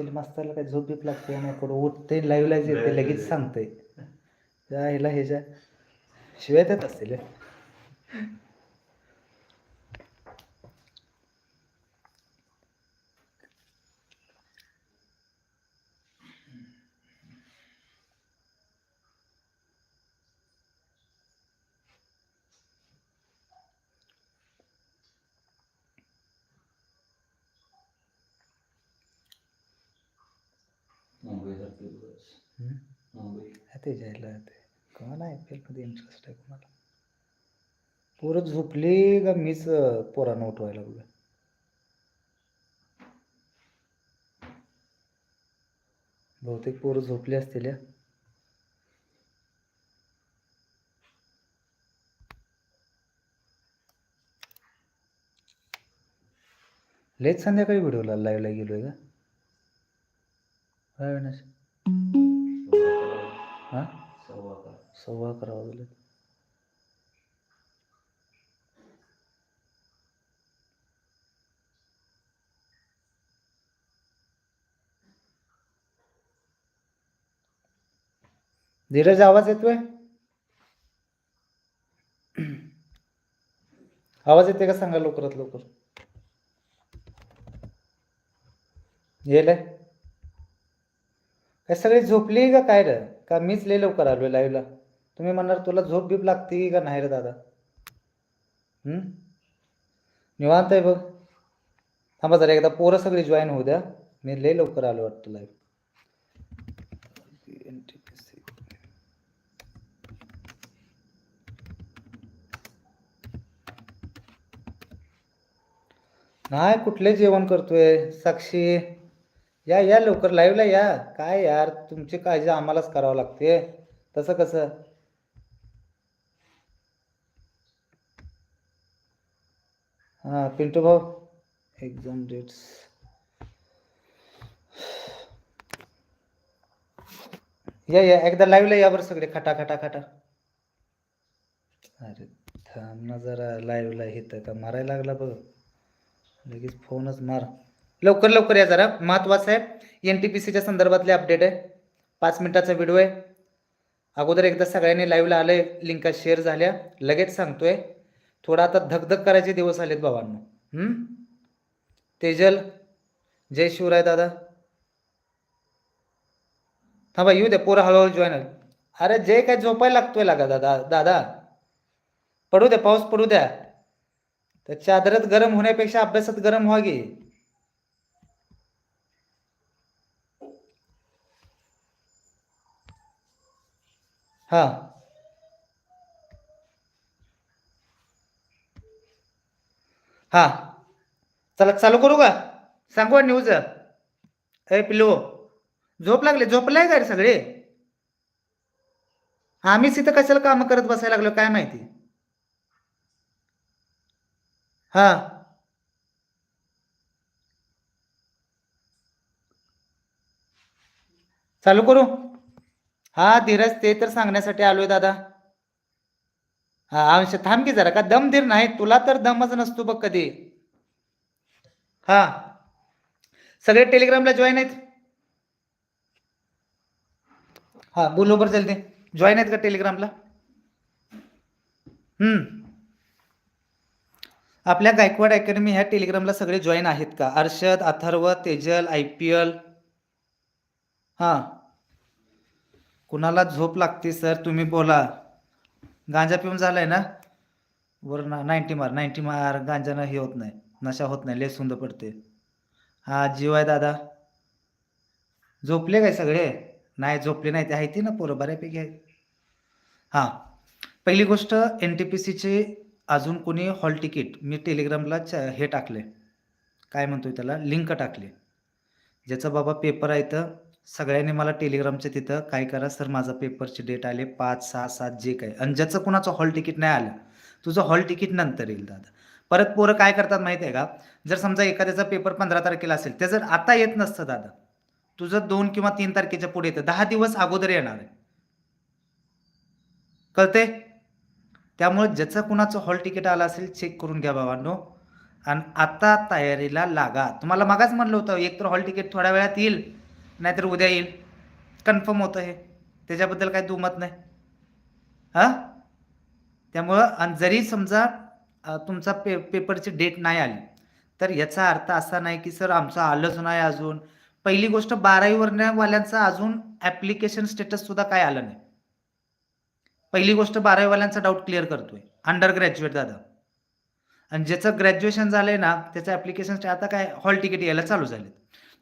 असतील मास्तरला काय झोप बीप लागते नाही कुठं उठते लाईव्हला येते लगेच सांगते त्या ह्याला ह्याच्या शिवाय देत असतील हे. मुंबईसारखे दिवस हम्म. मुंबई हा ते जायला ते कोणाला इंटरेस्ट आहे कोणाला? पोरं झोपले का मीच पोरांना उठवायला लागलो बहुतेक पोरं झोपले असतील या. लेट संध्याकाळी व्हिडिओला लाईव्हला गेलोय का? काय अविनाश? हा? सव्वा अकरा वाजले धीरज आवाज येतोय? आवाज येते का? सांगा लवकरात लवकर. येल काय सगळी झोपली का काय रे? का मीच लय लवकर आलोय लाईव्हला तुम्ही म्हणणार तुला झोप बीप लागते का नाही रे दादा? हम्म? निवांत आहे बघ. थांबा जरा एकदा पोरं सगळी जॉईन होऊ द्या. मी लय लवकर आलो वाटतं लाईव्ह नाही कुठले जेवण करतोय? साक्षी या या लवकर. लाईव्हला या. काय यार तुमची काळजी आम्हालाच करावं लागते. तसं कसं? हां पिंटू भाऊ. एक्झाम डेट्स या या एकदा लाईव्हला या बरं सगळे. खटा खटा खटा. अरे थांब ना जरा लाईव्हला हित का मारायला लागला बघ. लगेच फोनच मार. लवकर लवकर या जरा. महत्वाचं आहे. एन टी पी सीच्या संदर्भातले अपडेट आहे. पाच मिनिटाचा व्हिडिओ आहे. अगोदर एकदा सगळ्यांनी लाईव्हला आलंय. लिंका शेअर झाल्या. लगेच सांगतोय. थोडा आता धकधक करायचे दिवस आलेत बाबांना. तेजल जय शिवराय दादा. थांबा येऊ दे पोरं हळूहळू जॉईन अरे जे काय झोपायला लागतोय लागा दादा दादा. पडू द्या पाऊस पडू द्या. तर चादरात गरम होण्यापेक्षा अभ्यासात गरम व्हा हां हा. हा. चला चालू करू का? सांगू न्यूज ए पिलो झोप लागले? झोपलाय का रे सगळे? आम्हीच इथं कशाला कामं करत बसायला लागलो काय माहिती? हा. चालू करू? हा धीरज ते तर सांगण्यासाठी आलोय दादा. हा अंश थांब की जरा का दमधीर नाही? तुला तर दमच नसतो बघ कधी. हा. सगळे टेलिग्रामला जॉईन आहेत? हा बोलो बरं चालते जॉईन आहेत का टेलिग्रामला? हम्म. आपल्या गायकवाड अकॅडमी ह्या टेलिग्रामला सगळे जॉईन आहेत का? Arshad Atharva Tejal I P L. हां. कुणाला झोप लागते सर? तुम्ही बोला. गांजा पिऊन झालाय ना? वर ना नाईन्टी मार नाईन्टी मार गांजानं हे होत नाही नशा होत नाही लय सुंदर पडते हा जीव आहे दादा. झोपले काय सगळे? नाही झोपले नाही ते आहे ती ना पोरं बऱ्यापैकी आहे हां पहिली गोष्ट एन टी पी सीचे अजून कोणी हॉल तिकीट मी टेलिग्रामला च हे टाकले. काय म्हणतोय त्याला? लिंक टाकले. ज्याचा बाबा पेपर आहे तर सगळ्यांनी मला टेलिग्रामच्या तिथं काय करा सर माझा पेपरची डेट आले पाच सहा सात जे काय. आणि ज्याचं कुणाचं हॉल तिकीट नाही आलं तुझं हॉल तिकीट नंतर येईल दादा. परत पोरं काय करतात माहिती आहे का? जर समजा एखाद्याचा पेपर पंधरा तारखेला असेल ते जर आता येत नसतं दादा तुझं दोन किंवा तीन तारखेच्या पुढे येतं. दहा दिवस अगोदर येणार आहे. कळते त्यामुळे ज्याचं कुणाचं हॉल तिकीट आलं असेल चेक करून घ्या बाबांनो आणि आता तयारीला लागा. तुम्हाला मागाच म्हणलं होतं एक तर हॉल तिकीट थोड्या वेळात येईल. नाहीतर उद्या येईल. कन्फर्म होतं हे. त्याच्याबद्दल काही दुमत नाही. हां? त्यामुळं आणि जरी समजा तुमचा पे पेपरची डेट नाही आली तर याचा अर्थ असा नाही की सर आमचं आलंच नाही अजून. पहिली गोष्ट बारावीवरवाल्यांचं अजून ॲप्लिकेशन स्टेटस सुद्धा काय आलं नाही. पहिली गोष्ट बारावीवाल्यांचा डाऊट क्लिअर करतोय. अंडर ग्रॅज्युएट दादा. आणि ज्याचं ग्रॅज्युएशन झालंय ना त्याचं ॲप्लिकेशन आता काय हॉल तिकीट यायला चालू झाले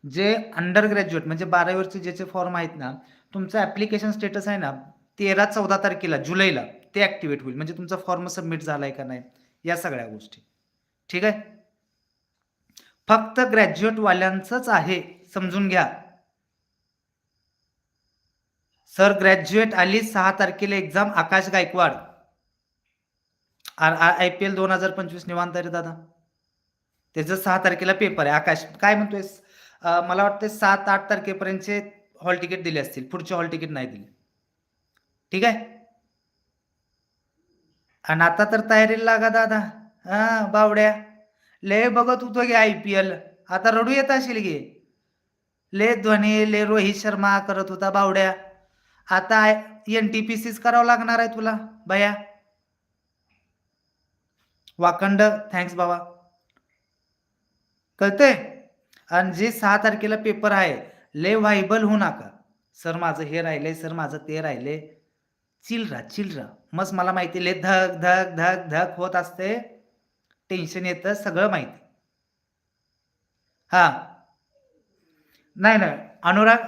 जे अंडर ग्रॅज्युएट म्हणजे बारावीवरचे ज्याचे फॉर्म आहेत ना तुमचं ॲप्लिकेशन स्टेटस आहे ना तेरा चौदा तारखेला जुलैला ते ॲक्टिवेट होईल. म्हणजे तुमचा फॉर्म सबमिट झाला आहे का नाही या सगळ्या गोष्टी. ठीक आहे? फक्त ग्रॅज्युएटवाल्यांचंच आहे समजून घ्या. सर ग्रॅज्युएट आली सहा तारखेला exam Akash Gaikwad. I P L दोन हजार पंचवीस निवांत रे दादा. त्याचं सहा तारखेला पेपर आहे. आकाश काय म्हणतोय मला वाटते सात आठ तारखेपर्यंतचे हॉल तिकीट दिले असतील. पुढचे हॉल तिकीट नाही दिले. ठीक आहे? आणि आता तर तयारीला लागा दादा. हा बावड्या. ले बघत होतो गे आय पी एल. आता रडू येत असेल गे. ले धोनी ले रोहित शर्मा करत होता बावड्या. आता एन टी पी सीच करावं लागणार आहे तुला भया. वाकंड थँक्स बाबा. कळतंय? आणि जे सहा तारखेला पेपर आहे ले व्हायबल होऊ नका. सर माझं हे राहिलंय सर माझं ते राहिले चिल चिलरा. चिल रा मस्त मला माहिती ले धक धक धक धक होत असते. टेन्शन येतं सगळं माहिती. हा. नाही नाही. अनुराग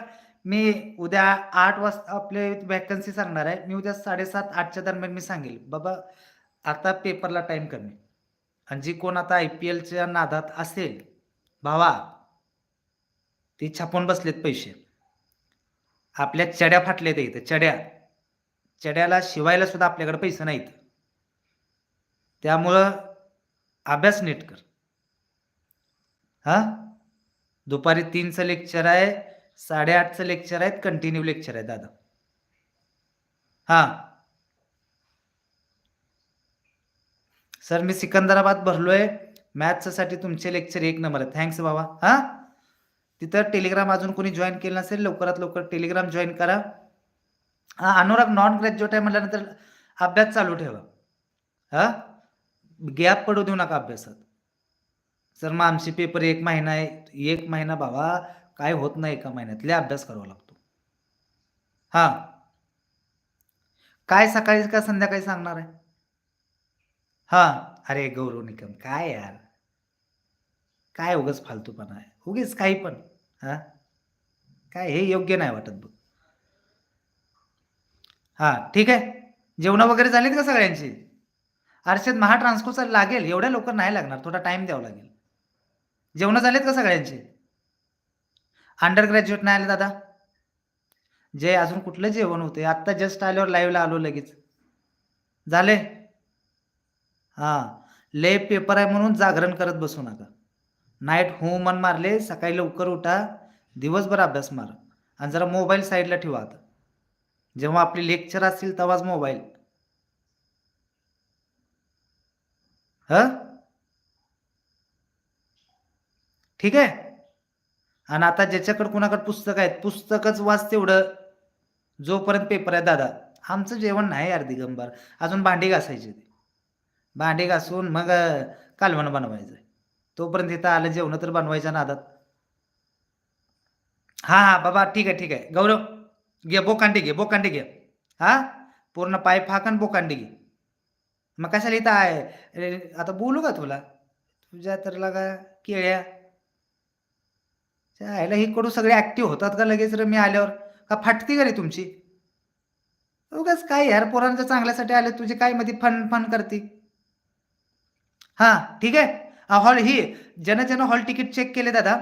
मी उद्या आठ वाजता आपले वॅकन्सी सांगणार आहे. मी उद्या साडेसात आठच्या दरम्यान मी सांगेल. बाबा आता पेपरला टाईम कमी. आणि जी कोण आता आय पी एलच्या नादात असेल भावा ते छापून बसलेत पैसे. आपल्या चड्या फाटल्या आहेत इथं चड्या. चड्याला शिवायला सुद्धा आपल्याकडे पैसे नाहीत. त्यामुळं अभ्यास नीट कर. हा? दुपारी तीनचं लेक्चर आहे साडेआठचं लेक्चर आहेत कंटिन्यू लेक्चर आहे दादा. हा. सर मी सिकंदराबाद भरलोय. मॅथ्ससाठी तुमचे लेक्चर एक नंबर आहे थँक्स बाबा. हा? तिथं टेलिग्राम अजून कोणी जॉईन केलं नसेल लवकरात लवकर टेलिग्राम जॉईन करा. हा अनुराग नॉन ग्रॅज्युएट आहे म्हटल्यानंतर अभ्यास चालू ठेवा. हा? गॅप पडू देऊ नका अभ्यासात. सर मग आमचे पेपर एक महिना आहे एक महिना बाबा काय होत नाही एका महिन्यात लय अभ्यास करावा लागतो. हा. काय सकाळी का संध्याकाळी सांगणार आहे? हा. अरे गौरव निकम काय यार? काय उगच फालतूपणा आहे? उगीच काही पण. हां? काय हे योग्य नाही वाटत बघ. हां ठीक आहे. जेवणं वगैरे झालीत का सगळ्यांची? अर्षद महा ट्रान्सकोचा लागेल. एवढ्या लवकर नाही लागणार. थोडा टाईम द्यावा लागेल. जेवणं झालेत का सगळ्यांचे? अंडर ग्रॅज्युएट नाही आले दादा. जे अजून कुठलं जेवण होते आत्ता जस्ट आल्यावर लाईव्हला आलो लगेच. झाले? हां. ले पेपर आहे म्हणून जागरण करत बसू नका. नाईट हो मन मारले सकाळी लवकर उठा दिवसभर अभ्यास मार आणि जरा मोबाईल साईडला ठेवा आता. जेव्हा आपली लेक्चर असतील तेव्हाच मोबाईल. ह? ठीक आहे? आणि आता ज्याच्याकडे कुणाकडे पुस्तक आहेत पुस्तकच वाच तेवढं. जोपर्यंत पेपर आहे दादा. आमचं जेवण नाही यार दिगंबर. अजून भांडी घासायची भांडी घासून मग कालवण बनवायचं तोपर्यंत इथं आलं जेवण तर बनवायच्या नादात. हा हा बाबा ठीक आहे ठीक आहे. गौरव घे बोकांडी घे बोकांडी घे. हा? पूर्ण पाय फाकन बोकांडी घे. मग कशाला इथं आहे? आता बोलू का तुला? तुझ्या तर लागा केळ्या. ह्याला ही कडू सगळे ऍक्टिव्ह होतात का लगेच रे मी आल्यावर? का फाटती का रे तुमची? उगाच काय यार पोरांच्या चांगल्यासाठी आले तुझे काय मध्ये फन फन करते? हा ठीक आहे? हॉल ही ज्यानं हॉल तिकीट चेक केले दादा.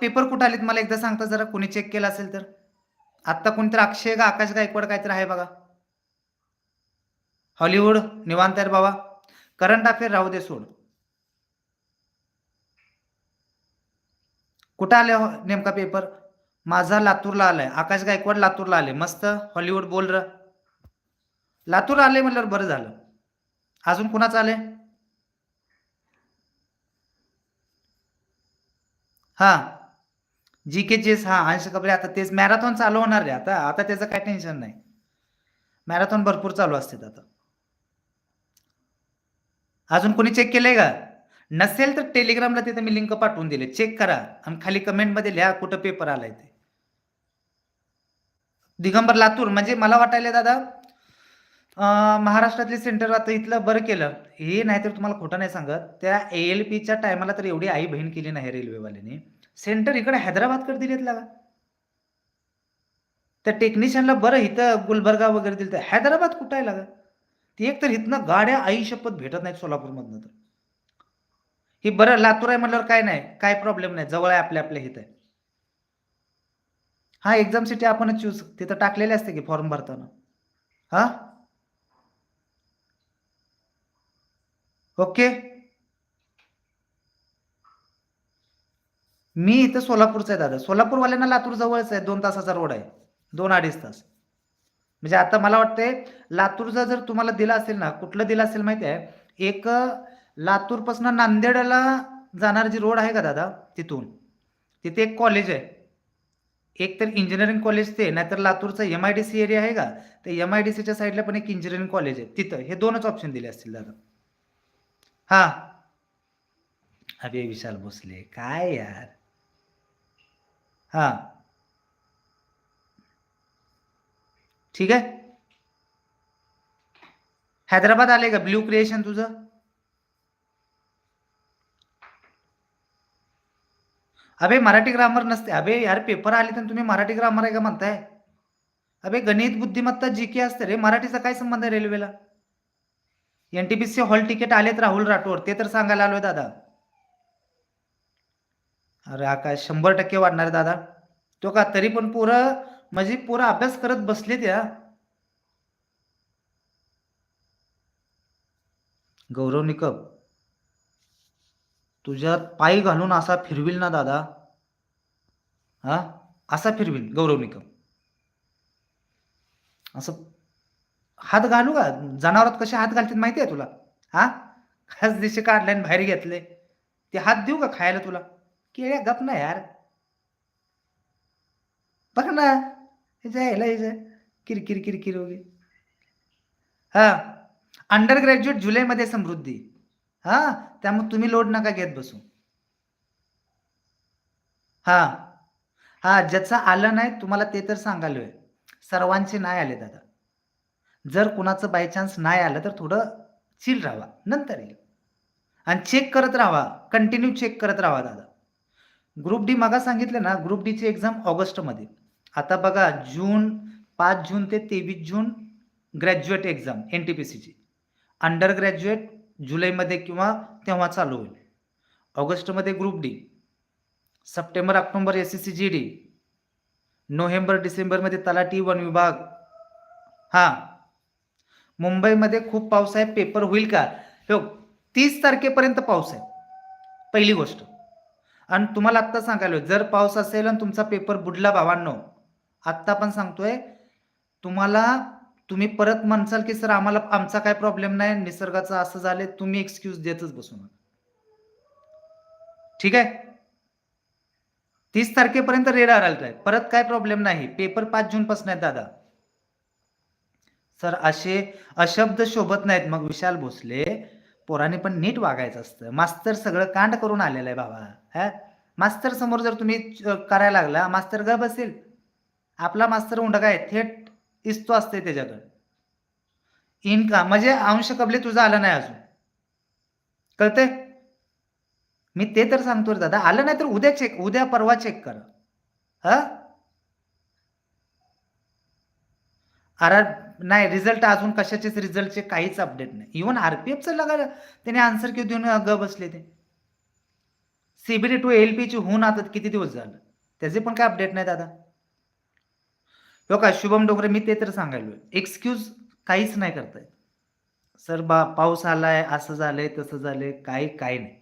पेपर कुठं आलेत मला एकदा सांगता जरा कोणी चेक केलं असेल तर. आत्ता कोणतरी अक्षय का आकाश गायकवाड काहीतरी आहे बघा. हॉलिवूड निवांत आहे बाबा. करंट अफेअर राहू दे सोड. कुठं आले हो नेमका पेपर? माझा लातूरला आलाय. आकाश गायकवाड लातूरला आले. मस्त हॉलिवूड बोल र. लातूर आले म्हटल्यावर बरं झालं. अजून कुणाचं आलंय? हा. जी के चेस हा अंश कपडे आता तेच मॅरेथॉन चालू होणार रे आता. आता त्याचं काय टेन्शन नाही. मॅरेथॉन भरपूर चालू असते आता. अजून कोणी चेक केलंय का? नसेल तर टेलिग्रामला तिथे मी लिंक पाठवून दिले. चेक करा आणि खाली कमेंटमध्ये लिहा कुठं पेपर आलाय ते. दिगंबर लातूर म्हणजे मला वाटायला दादा अं, महाराष्ट्रातले सेंटर आता इथलं बरं केलं. हे नाही तर तुम्हाला खोटं नाही सांगत. त्या ए एल पीच्या टायमाला तर एवढी आई बहीण केली नाही रेल्वेवाल्यांनी. सेंटर इकडे हैदराबादकडे दिलेत लागा. त्या टेक्निशियनला बरं इथं गुलबर्गा वगैरे दिलं तर हैदराबाद कुठं आहे लागा? ती एक तर इथनं गाड्या आई शपथ भेटत नाहीत सोलापूरमधनं तर. ही बरं लातूर आहे म्हटल्यावर काय नाही काय प्रॉब्लेम नाही. जवळ आहे आपल्या आपल्या इथं. आहे हा एक्झाम सिटी आपणच चूज तिथं टाकलेले असते की फॉर्म भरताना. हा? ओके? मी इथं सोलापूरचा आहे दादा. सोलापूरवाल्यांना लातूर जवळच आहे. दोन तासाचा रोड आहे. दोन अडीच तास. म्हणजे आता मला वाटतंय लातूरचा जर तुम्हाला दिला असेल ना कुठलं दिलं असेल माहिती आहे? एक लातूरपासून नांदेडला जाणार जी रोड आहे का दादा? तिथून. तिथे एक कॉलेज आहे. एक तर इंजिनिअरिंग कॉलेज ते नाहीतर लातूरचा M I D C area आहे का? तर एम आय डी सीच्या साईडला पण एक इंजिनिअरिंग कॉलेज आहे. तिथं. हे दोनच ऑप्शन दिले असतील दादा. हा. अभे विशाल भोसले काय यार? हा. ठीक आहे. हैदराबाद आले का? ब्ल्यू क्रिएशन तुझं? अबे मराठी ग्रामर नसते. अबे यार पेपर आले तर तुम्ही मराठी ग्रामर आहे का म्हणताय? अबे गणित बुद्धिमत्ता जी के असते रे. मराठीचा काय संबंध आहे रेल्वेला एनटीपीसी हॉल तिकीट आलेत राहुल राठोड ते तर सांगायला आलोय दादा. अरे काय शंभर टक्के वाढणार आहे दादा. तो का तरी पण पोरं म्हणजे पोरं अभ्यास करत बसले या. गौरव निकम तुझ्यात पाय घालून असा फिरविल ना दादा. हा? असा फिरविल गौरव निकम. असं हात घालू का? जनावरात कसे हात घालतात माहिती आहे तुला? हा? खास दिशे काढले आणि बाहेर घेतले. ते हात देऊ का खायला तुला? केळ्या? गप ना यार. बघ ना. हे जायला हे किरकिर किरकिर वगैरे. हा. अंडर ग्रॅज्युएट जुलैमध्ये समृद्धी. हा? त्यामुळे तुम्ही लोड नका घेत बसू. हा. हा ज्याचं आलं नाही तुम्हाला ते तर सांगालोय. सर्वांचे नाही आले दादा. जर कुणाचं बाय चान्स नाही आलं तर थोडं चिल राहा. नंतर येईल. आणि चेक करत राहा. कंटिन्यू चेक करत राहा दादा. ग्रुप डी मागा सांगितलं ना ग्रुप डीची एक्झाम ऑगस्टमध्ये. आता बघा जून पाच जून ते तेवीस June graduate exam N T P सीची अंडर ग्रॅज्युएट जुलैमध्ये किंवा तेव्हा चालू होईल. ऑगस्टमध्ये group D September October S S C G D November डिसेंबरमध्ये तलाटी वन विभाग. हां. मुंबईमध्ये खूप पाऊस आहे पेपर होईल का? हो तीस तारखेपर्यंत पाऊस आहे पहिली गोष्ट. आणि तुम्हाला आत्ता सांगायला जर पाऊस असेल आणि तुमचा पेपर बुडला भावांनो आत्ता पण सांगतोय तुम्हाला तुम्ही परत म्हणसाल की सर आम्हाला आमचा काय प्रॉब्लेम नाही निसर्गाचं असं झाले तुम्ही एक्सक्यूज देतच बसू नका. ठीक आहे? तीस तारखेपर्यंत रेड अलर्ट आहे परत काय प्रॉब्लेम नाही पेपर पाच जून पासून आहेत दादा. सर असे अशब्द शोभत नाहीत. मग विशाल भोसले पोराने पण नीट वागायचं असतं. मास्तर सगळं कांड करून आलेलं आहे बाबा. हा? मास्तर समोर जर तुम्ही करायला लागला मास्तर ग बसेल. आपला मास्तर उंड काय थेट इस्तो असते त्याच्याकडे इनका म्हणजे अंश कबले तुझा आला नाही अजून. कळतंय? मी ते तर सांगतो रे दादा. आलं नाही तर उद्या चेक उद्या परवा चेक करा. हा? अरे नाही रिझल्ट अजून कशाचेच रिझल्टचे काहीच अपडेट नाही. इव्हन आरपीएफचं लगा त्याने आन्सर किती देऊन ग बसले ते. सीबीडी टू एल पीची होऊन आता किती दिवस झालं? त्याचे पण काय अपडेट नाही दादा हो का शुभम डोंगरे मी ते तर सांगायलो एक्सक्यूज काहीच नाही करतायत. सर बा पाऊस आलाय असं झालंय तसं झालंय काही काही नाही.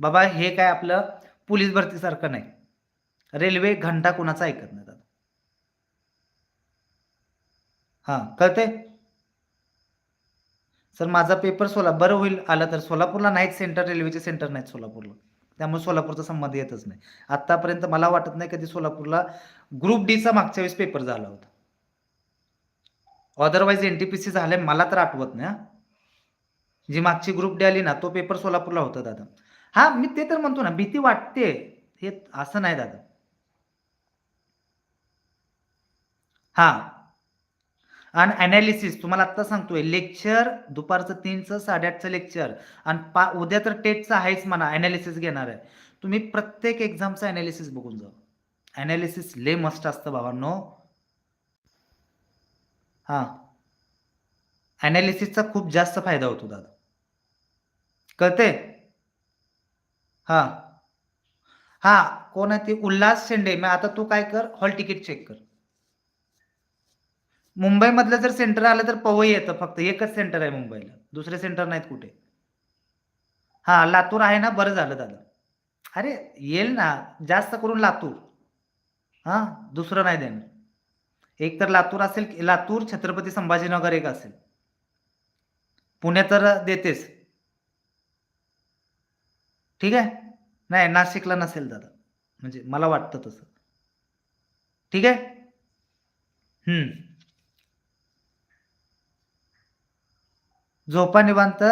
बाबा हे काय आपलं पोलीस भरतीसारखं नाही. रेल्वे घंटा कुणाचा ऐकत नाही दादा हां कळते सर माझा पेपर सोला बरं होईल आला तर सोलापूरला नाहीत सेंटर रेल्वेचे सेंटर नाहीत सोलापूरला. त्यामुळे सोलापूरचा संबंध येतच नाही. आत्तापर्यंत मला वाटत नाही कधी सोलापूरला ग्रुप डीचा मागच्या वेळेस पेपर झाला होता. Otherwise N T P C झाले मला तर आठवत नाही हा. जी मागची ग्रुप डी आली ना तो पेपर सोलापूरला होता दादा. हा मी ते तर म्हणतो ना भीती वाटते हे असं नाही दादा. हा. आणि अनालिसिस तुम्हाला आत्ता सांगतोय लेक्चर दुपारचं तीनचं साडेआठचं लेक्चर आणि पा उद्या तर टेटचं आहेच म्हणा अनालिसिस घेणार आहे. तुम्ही प्रत्येक एक्झामचं अनालिसिस बघून जा अनालिसिस ले मस्ट असतं भावांनो. हां. अनालिसिसचा खूप जास्त फायदा होतो दादा. कळते हां. हां कोण आहे ते? उल्हास शेंडे. मग आता तू काय कर? हॉल तिकीट चेक कर. मुंबईमधलं जर सेंटर आलं तर पवई येतं फक्त एकच सेंटर आहे मुंबईला. दुसरे सेंटर नाहीत कुठे. हा लातूर आहे ना बरं झालं दादा. अरे येईल ना जास्त करून लातूर. हा दुसरं नाही देणार. एक तर लातूर असेल की- लातूर छत्रपती संभाजीनगर एक असेल. पुणे तर देतेच. ठीक आहे? नाही नाशिकला नसेल दादा. म्हणजे मला वाटतं तसं. ठीक आहे? हम्म. झोपा निवांत.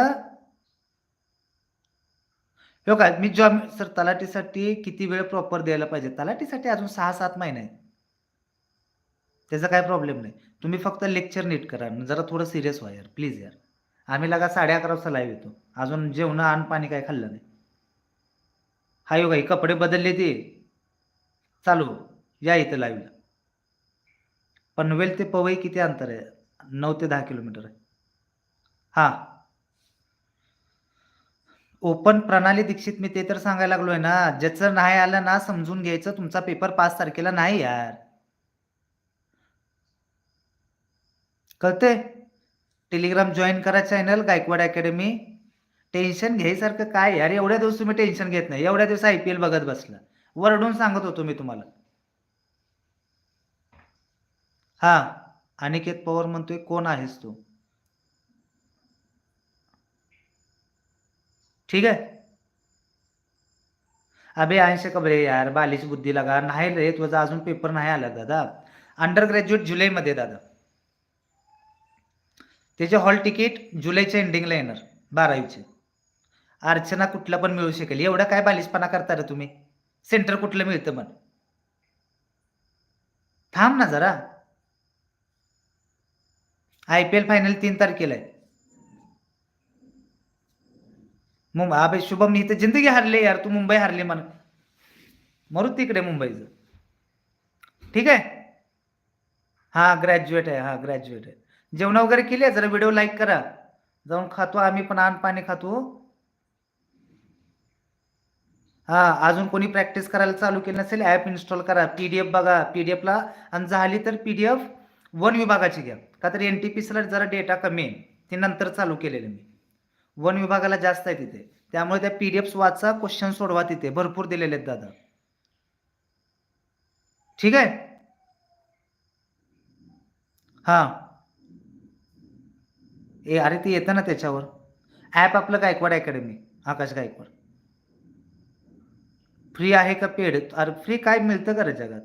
हो काय मी जॉब सर तलाठीसाठी किती वेळ प्रॉपर द्यायला पाहिजे? तलाठीसाठी अजून सहा सात महिने आहेत. त्याचा काय प्रॉब्लेम नाही. तुम्ही फक्त लेक्चर नीट करा. जरा थोडं सिरियस व्हा यार. प्लीज यार. आम्ही लगा साडे अकरा वाजता लाईव्ह येतो. अजून जेवण आण पाणी काय खाल्लं नाही. हाय हो काही कपडे बदलले ते. चालू. या इथं लाईव्हला पनवेल ते पवई किती अंतर आहे? नऊ ते दहा किलोमीटर आहे. हा. ओपन प्रणाली दीक्षित मी ते तर सांगायला लागलोय ना. ज्याचं नाही आलं ना समजून घ्यायचं. तुमचा पेपर पाच तारखेला नाही यार. कळते टेलिग्राम जॉईन करा चॅनल गायकवाड अकॅडमी टेन्शन घ्यायसारखं काय यार? एवढ्या दिवस तुम्ही टेन्शन घेत नाही. एवढ्या दिवस आय पी एल बघत बसला. वरडून सांगत होतो मी तुम्हाला. हा. अनिकेत पवार म्हणतोय कोण आहेस तू? ठीक आहे? अबे ऐंशी कबरे यार? बालिश बुद्धी लगा. नाही रे तुझा अजून पेपर नाही आला दादा. अंडर ग्रॅज्युएट जुलैमध्ये दादा. त्याचे हॉल तिकीट जुलैच्या एंडिंगला येणार बारावीचे. अर्चना कुठला पण मिळू शकेल. एवढा काय बालिशपणा करता रे तुम्ही? सेंटर कुठलं मिळतं मग थांब ना जरा. आय पी एल फायनल तीन तारखेला आहे. मुंबई अबे शुभम मी इथं जिंदगी हारली यार तू मुंबई हारली म्हण. मरू तिकडे मुंबईचं. ठीक आहे? हां ग्रॅज्युएट आहे हां ग्रॅज्युएट आहे. जेवण वगैरे केली आहे? जरा व्हिडिओ लाईक करा. जाऊन खातो आम्ही पण आण पाणी खातो. हां अजून कोणी प्रॅक्टिस करायला चालू केली नसेल ॲप इन्स्टॉल करा. पी डी एफ बघा पी डी एफला आणि झाली तर पी डी एफ वन विभागाची घ्या. का तर एन टी पी सीला जरा डेटा कमी आहे. ते नंतर चालू केलेलं मी. वन विभागाला जास्त आहे तिथे. त्यामुळे त्या पी डी एफ वाचा क्वेश्चन सोडवा तिथे. भरपूर दिलेले आहेत दादा. ठीक आहे? हा. ए अरे ते येतं ना त्याच्यावर. ॲप आपलं गायकवाड अकॅडमी आकाश गायकवाड. फ्री आहे का पेड अरे फ्री काय मिळतं का रे जगात?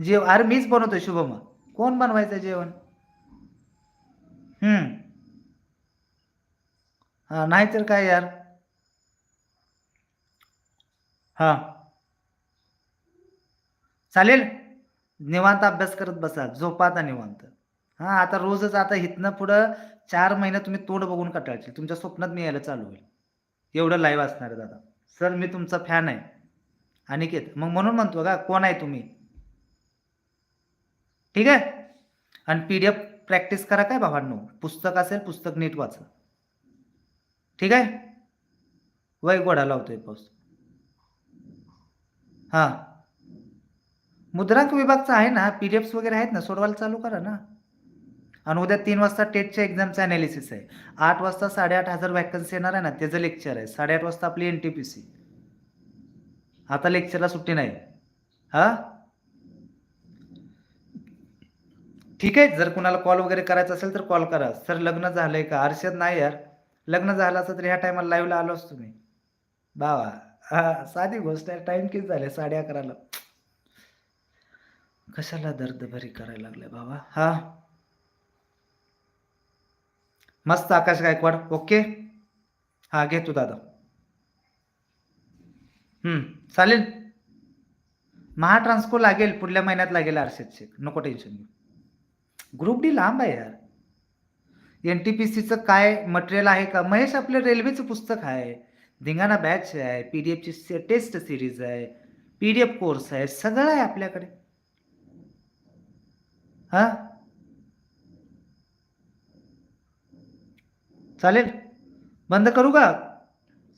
जेव अरे मीच बनवतोय शुभमा. कोण बनवायचं जेवण? हम्म. हां नाहीतर काय यार? हां. चालेल? निवांत अभ्यास करत बसा झोपा आता निवांत. हां आता रोजच आता इथनं पुढं चार महिने तुम्ही तोड बघून कटाळशील. तुमच्या स्वप्नात मी यायला चालू होईल. एवढं लाईव्ह असणार आहे दादा सर मी तुमचा फॅन आहे. अनिकेत मग म्हणून म्हणतो का कोण आहे तुम्ही? ठीक आहे? आणि पी डी एफ प्रॅक्टिस करा काय बाबांनो पुस्तक असेल पुस्तक नीट वाचा. ठीक आहे? वय गोडा लावतोय पाऊस. हां. मुद्रांक विभागचा आहे ना? पी डी एफ्स वगैरे आहेत ना? सोडवायला चालू करा ना. आणि उद्या तीन वाजता टेटच्या एक्झामचं अनालिसिस आहे. आठ वाजता साडेआठ हजार वॅकन्सी येणार आहे ना? त्याचं लेक्चर आहे. साडेआठ वाजता आपली एन टी पी सी आता लेक्चरला सुट्टी नाही. हां? ठीक आहे? जर कुणाला कॉल वगैरे करायचा असेल तर कॉल करा. सर लग्न झालंय का? अर्षद नाही यार लग्न झालं असतं तर ह्या टायमाला लाईव्हला आलो असतो मी. बावा हा साधी गोष्ट आहे टाइम किती झाले? साडे अकराला. कशाला दर्द भरी करायला लागले बाबा हा? मस्त आकाश गायकवाड ओके हा घे तू दादा. हम्म चालेल. महाट्रान्सको लागेल पुढल्या महिन्यात लागेल आरशेदचे नको टेन्शन घेऊ. ग्रुप डी लांब आहे यार. एन टी पी सीचं काय मटेरियल आहे का? महेश आपलं रेल्वेचं पुस्तक आहे. धिंगाणा बॅच आहे पी डी एफची टेस्ट सिरीज आहे पी डी एफ कोर्स आहे सगळं आहे आपल्याकडे. हां? चालेल? बंद करू का?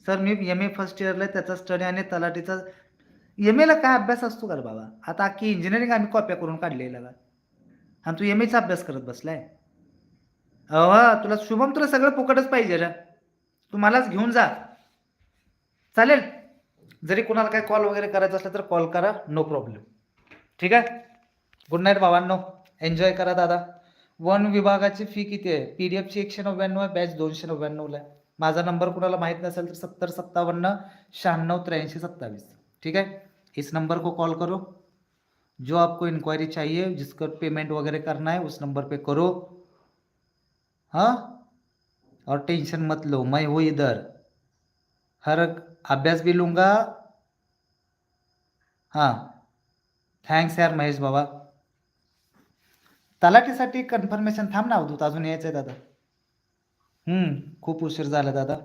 सर मी एम ए फर्स्ट इयरला आहे, त्याचा स्टडी आणि तलाठीचा एम एला काय अभ्यास असतो का रे बाबा? आता अख्खी इंजिनिअरिंग आम्ही कॉप्या करून काढलेला का आणि तू एम एचा अभ्यास करत बसलाय? अहो तुला शुभम तुला सगळं फुकटच पाहिजे रे. तू मलाच घेऊन जा. चालेल? जरी कोणाला काय कॉल वगैरे करायचा असला तर कॉल करा नो प्रॉब्लेम ठीक आहे? गुड नाईट बाबांनो एन्जॉय करा दादा. वन विभागाची फी किती आहे? पी डी एफची एकशे नव्याण्णव आहे बॅच दोनशे नव्याण्णवला आहे. माझा नंबर कुणाला माहीत नसेल तर सत्तर सत्तावन्न शहाण्णव त्र्याऐंशी सत्तावीस. ठीक है इस नंबर को कॉल करो. जो आपको इंक्वायरी चाहिए जिसका पेमेंट वगैरह करना है उस नंबर पे करो. हाँ? और टेंशन मत लो मैं हूँ इधर। हर अभ्यास भी लूँगा। हां। थँक्स यार महेश बाबा। तलाठीसाठी कन्फर्मेशन थांब ना अवधूत अजून यायचं आहे दादा खूप उशीर झाला दादा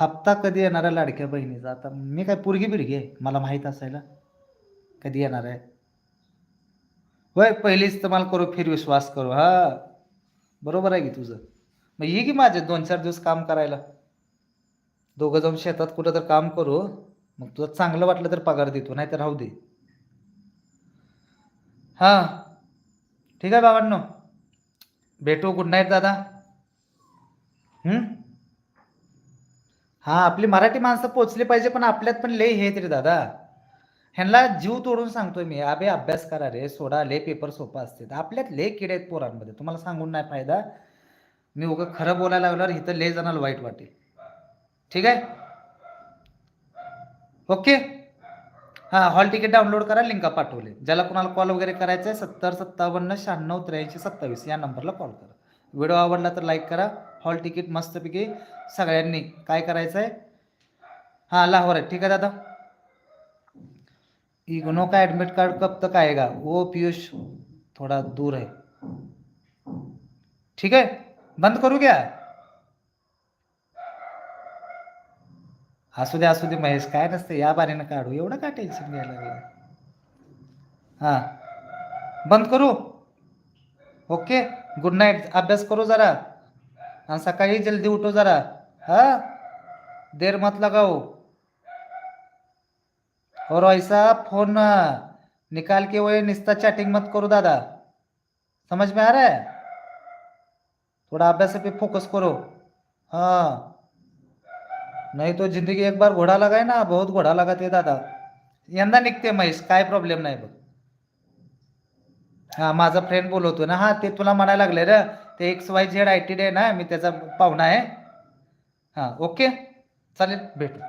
हप्ता कधी येणार आहे लाडक्या बहिणीचा? आता मी काय पोरगी बिरगी आहे मला माहीत असायला. कधी येणार आहे? होय पहिलीच तर मला करू फिर विश्वास करू हा. बरोबर आहे की तुझं? मग ये की माझे दोन चार दिवस काम करायला. दोघं जाऊन शेतात कुठं तर काम करू मग तुला चांगलं वाटलं तर पगार देतो नाही तर राहू दे. हां. ठीक आहे बाबांनो. भेटू गुड नाईट दादा. हां? हा आपली मराठी माणसं पोचली पाहिजे पण आपल्यात पण लय हे आहेत रे दादा. ह्यांना जीव तोडून सांगतोय मी अबे अभ्यास करा रे सोडा लय पेपर सोपा असते. आपल्यात लय किडे आहेत पोरांमध्ये. तुम्हाला सांगून नाही फायदा. मी उगं खरं बोलायला लागल्यावर इथं लय जणाला वाईट वाटेल. ठीक आहे? ओके? हां हॉल तिकीट डाउनलोड करा लिंका पाठवले. ज्याला कोणाला कॉल वगैरे करायचा आहे सत्तर सत्तावन्न शहाण्णव त्र्याऐंशी सत्तावीस या नंबरला कॉल करा. व्हिडिओ आवडला तर लाईक करा. हॉल तिकीट मस्तपैकी सगळ्यांनी काय करायचं आहे हां लाहोर आहे. ठीक आहे दादा? इग्नो का एडमिट कार्ड कब तक आएगा? वो पीयूष थोड़ा दूर है। ठीक है? बंद करू क्या? असू दे असू दे महेश काय नसते या बारीनं काढू. एवढं काय टेन्शन घ्यायला लागलं हां. बंद करू? ओके. गुड नाईट अभ्यास करू जरा. आणि सकाळी जल्दी उठो जरा. हा. देर मत लगाओ. हो और ऐसा फोन निकाल के वो निस्ता चैटिंग मत करो दादा. समझ में आ रहा है? थोड़ा अभ्यास पे फोकस करो. हाँ. नहीं तो जिंदगी एक बार घोडा लगाय ना बहुत घोडा लगाते दादा. यंदा निघते महेश काय प्रॉब्लेम नाही बघ. हा माझा फ्रेंड बोलवतो ना हा ते तुला म्हणायला लागले रे ते X Y Z I T day ना मी त्याचा पाहुणा आहे. हां ओके चालेल भेटू.